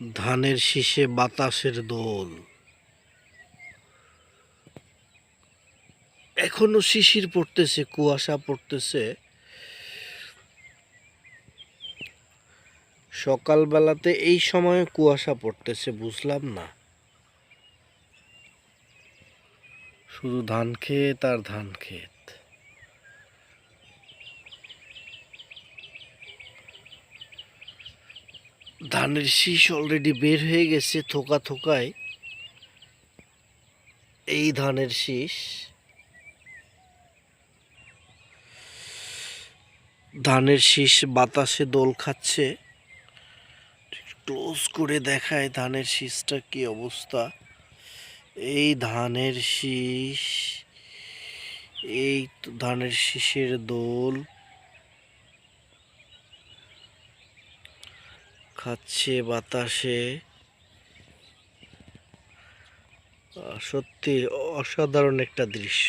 ধানের শীষে বাতাসের দোল। এখনও শিশির পড়তেছে, কুয়াশা পড়তেছে। সকালবেলাতে এই সময়ে কুয়াশা পড়তেছে, বুঝলাম না। শুধু ধান ক্ষেত আর ধান ক্ষেত ধানের শীষ অলরেডি বের হয়ে গেছে থোকা থোকায়। এই ধানের শীষ। ধানের শীষ বাতাসে দোল খাচ্ছে। ক্লোজ করে দেখায় ধানের শীষটা কি অবস্থা। এই ধানের শীষ, এই ধানের শীষের দোল। খাচ্ছে বাতাসে। সত্যি অসাধারণ একটা দৃশ্য।